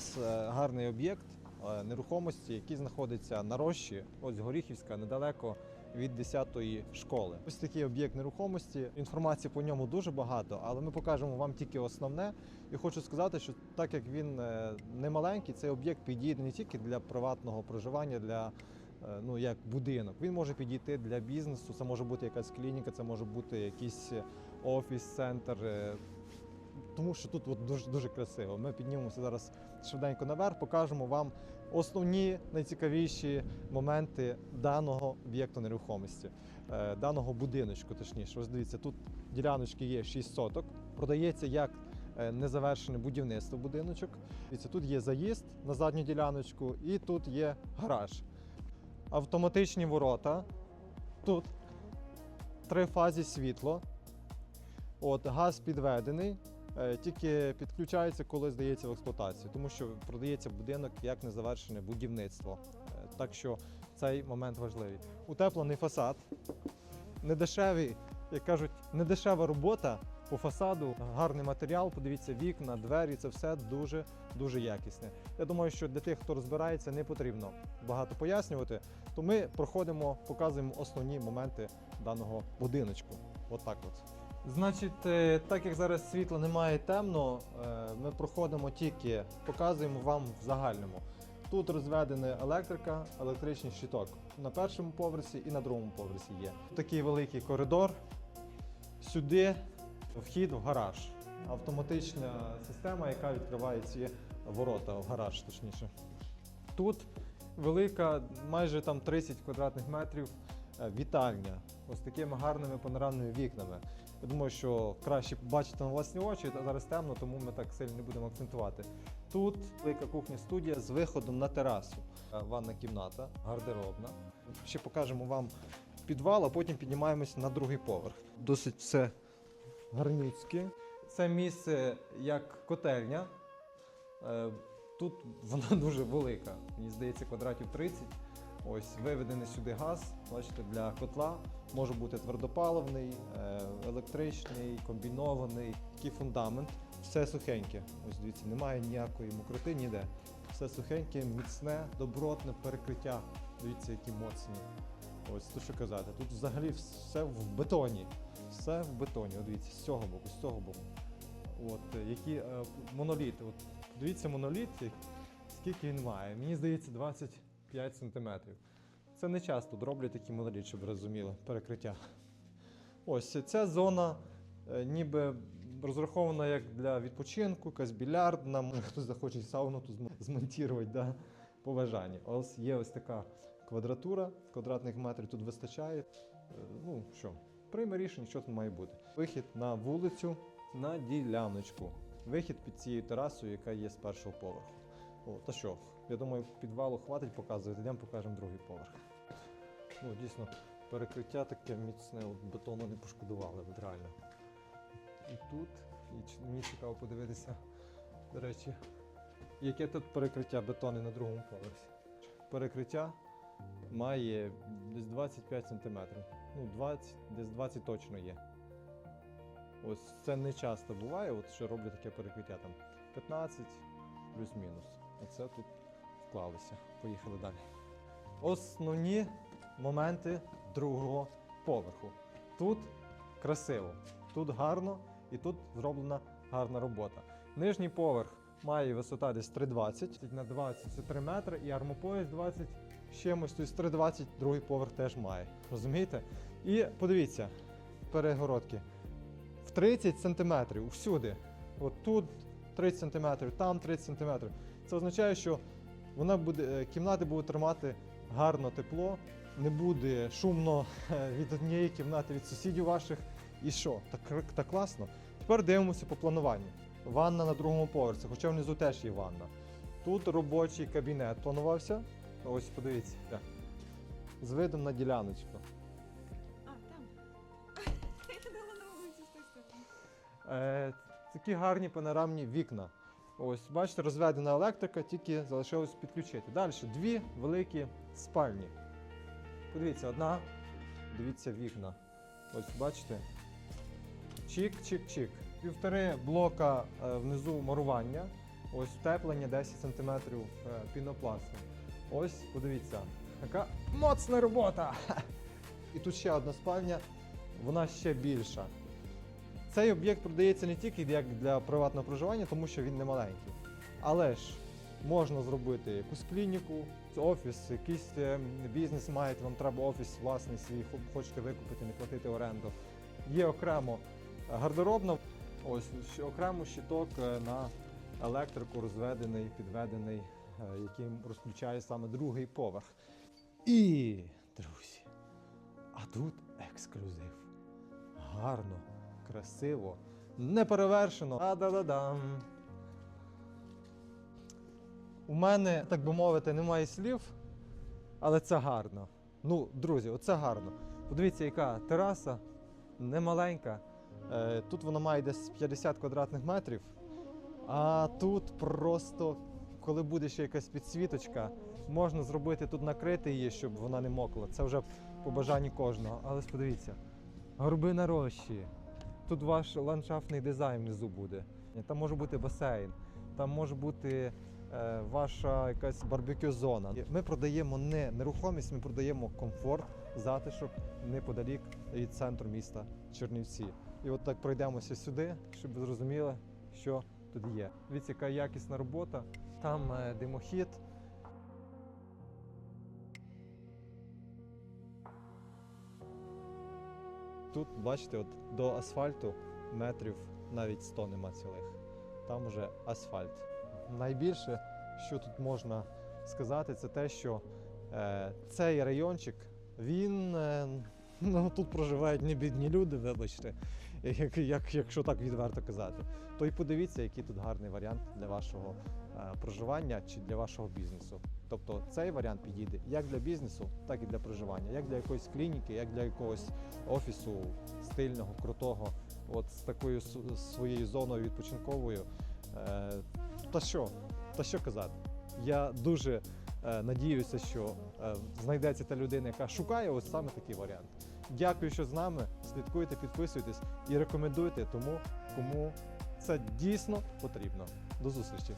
е, гарний об'єкт е, нерухомості, який знаходиться на рощі, ось Горіхівська, недалеко від 10-ї школи. Ось такий об'єкт нерухомості. Інформації по ньому дуже багато, але ми покажемо вам тільки основне. І хочу сказати, що так як він е, не маленький, цей об'єкт підійде не тільки для приватного проживання, для ну як будинок. Він може підійти для бізнесу. Це може бути якась клініка, це може бути якийсь офіс, центр. Тому що тут от дуже дуже красиво. Ми піднімемося зараз швиденько наверх, покажемо вам основні найцікавіші моменти даного об'єкту нерухомості, е, даного будиночку. Точніше, ось дивіться, тут діляночки є 6 соток. Продається як е, незавершене будівництво будиночок. Тут є заїзд на задню діляночку, і тут є гараж. Автоматичні ворота. Тут три фазі світло. От, газ підведений, тільки підключається, коли здається в експлуатацію, тому що продається будинок як незавершене будівництво. Е, Так що цей момент важливий. Утеплений фасад, недешевий, як кажуть, недешева робота по фасаду, гарний матеріал, подивіться, вікна, двері, це все дуже дуже якісне. Я думаю, що для тих, хто розбирається, не потрібно багато пояснювати. То ми проходимо, показуємо основні моменти даного будиночку. От так от. Значить, е, так як зараз світла немає темно, е, ми проходимо тільки, показуємо вам в загальному. Тут розведена електрика, електричний щиток на першому поверсі і на другому поверсі є. Такий великий коридор. Сюди вхід в гараж. Автоматична система, яка відкриває ці ворота в гараж, точніше. Тут велика, майже там 30 квадратних метрів е, вітальня. Ось такими гарними панорамними вікнами. Я думаю, що краще бачити на власні очі, зараз темно, тому ми так сильно не будемо акцентувати. Тут велика кухня-студія з виходом на терасу. Е, Ванна кімната, гардеробна. Ще покажемо вам підвал, а потім піднімаємося на другий поверх. Досить все гарницьке. Це місце як котельня. Е, Тут вона дуже велика, мені здається, квадратів 30. Ось виведений сюди газ, бачите, для котла. Може бути твердопаливний, е, електричний, комбінований, такий фундамент. Все сухеньке. Ось дивіться, немає ніякої мокроти ніде. Все сухеньке, міцне, добротне перекриття. Дивіться, які моцні. Ось то що казати. Тут взагалі все в бетоні. Все в бетоні. От дивіться, з цього боку, з цього боку. От, е, які е, моноліти. От, дивіться моноліт, скільки він має. Мені здається, 25 сантиметрів. Це не часто роблять такі моноліт, щоб ви розуміли, перекриття. Ось ця зона е, ніби розрахована як для відпочинку, якась більярдна, може хтось захоче сауну тут зм- змонтувати, да, по бажанню. Ось є ось така квадратура, квадратних метрів тут вистачає. Е, Ну що, прийме рішення, що тут має бути. Вихід на вулицю, на діляночку. Вихід під цією терасою, яка є з першого поверху. О, та що, я думаю, підвалу хватить показувати, йдемо покажемо другий поверх. Ну, дійсно, перекриття таке міцне, от бетону не пошкодували, от реально. І тут, і мені цікаво подивитися, до речі, яке тут перекриття бетони на другому поверсі. Перекриття має десь 25 см. Ну, 20, десь 20 точно є. Ось це не часто буває, от що роблять таке перекриття там 15 плюс-мінус. Оце тут вклалися. Поїхали далі. Основні моменти другого поверху. Тут красиво, тут гарно і тут зроблена гарна робота. Нижній поверх має висота десь 3,20 на 20 це 3 метри і армопояс 20 з чимось, тобто 3,20 другий поверх теж має. Розумієте? І подивіться, перегородки в 30 сантиметрів всюди. От тут 30 сантиметрів, там 30 сантиметрів. Це означає, що вона буде, е, кімнати будуть тримати гарно тепло, не буде шумно е, від однієї кімнати, від сусідів ваших. І що? Так, так класно. Тепер дивимося по плануванню. Ванна на другому поверсі, хоча внизу теж є ванна. Тут робочий кабінет планувався. Ось подивіться. так. З видом на діляночку. А, там. Я на сторони. Е, такі гарні панорамні вікна. Ось, бачите, розведена електрика, тільки залишилось підключити. Далі дві великі спальні. Подивіться, одна, дивіться вікна. Ось бачите. Чик-чик-чик. Півтори блока е, внизу мурування. Ось втеплення 10 см пінопласту. Ось, подивіться, яка моцна робота! І тут ще одна спальня, вона ще більша. Цей об'єкт продається не тільки як для приватного проживання, тому що він не маленький. Але ж можна зробити якусь клініку, офіс, якийсь е, бізнес маєте, вам треба офіс власний свій, хочете викупити, не платити оренду. Є окремо гардеробна, ось окремо щиток е, на електрику розведений, підведений, е, яким розключає саме другий поверх. І, друзі, а тут ексклюзив. Гарно, красиво, неперевершено. А-да-да-дам. У мене, так би мовити, немає слів, але це гарно. Ну, друзі, оце гарно. Подивіться, яка тераса немаленька. Е, Тут вона має десь 50 квадратних метрів. А тут просто, коли буде ще якась підсвіточка, можна зробити тут накрити її, щоб вона не мокла. Це вже по бажанні кожного. Але ж подивіться, горби на рощі. Тут ваш ландшафтний дизайн внизу буде. Там може бути басейн, там може бути е, ваша якась барбекю зона. Ми продаємо не нерухомість, ми продаємо комфорт, затишок неподалік від центру міста Чернівці. І от так пройдемося сюди, щоб ви зрозуміли, що тут є. Дивіться, яка якісна робота, там е, димохід. Тут, бачите, от до асфальту метрів навіть 100 нема цілих. Там вже асфальт. Найбільше, що тут можна сказати, це те, що е, цей райончик, він е, ну, тут проживають не бідні люди, вибачте, як, як, якщо так відверто казати. То й подивіться, який тут гарний варіант для вашого е, проживання чи для вашого бізнесу. Тобто цей варіант підійде як для бізнесу, так і для проживання, як для якоїсь клініки, як для якогось офісу стильного, крутого, от з такою своєю зоною відпочинковою. Е, та що? Та що казати? Я дуже е, надіюся, що знайдеться та людина, яка шукає ось саме такий варіант. Дякую, що з нами. Слідкуйте, підписуйтесь і рекомендуйте тому, кому це дійсно потрібно. До зустрічі!